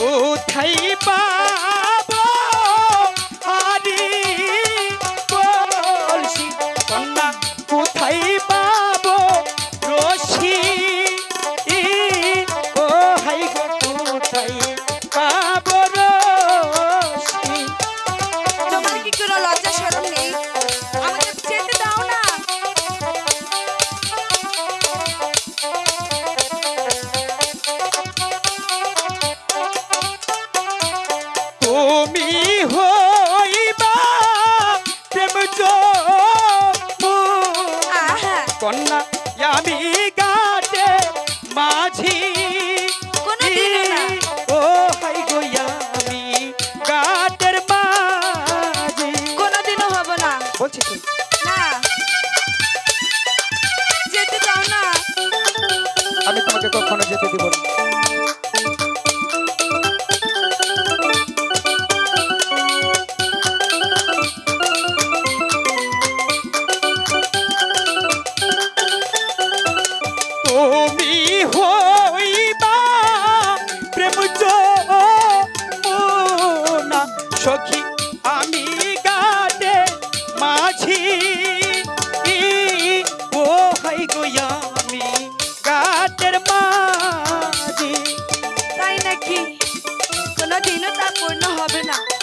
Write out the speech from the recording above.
কোথায় কন্যা আমি গাটে মাঝি। ও হাই গইয়া আমি গাটের মাঝি। কোনোদিনও হব না। বলছি কি? না। যেতে চাও না? আমি তোমাকে কখনো যেতে দিব না। সখী, আমি গাটে মাঝি। ও হাই গোয়া আমি গাটের মাঝি। তাই নাকি? কোনো দিনও তা পূর্ণ হবে না।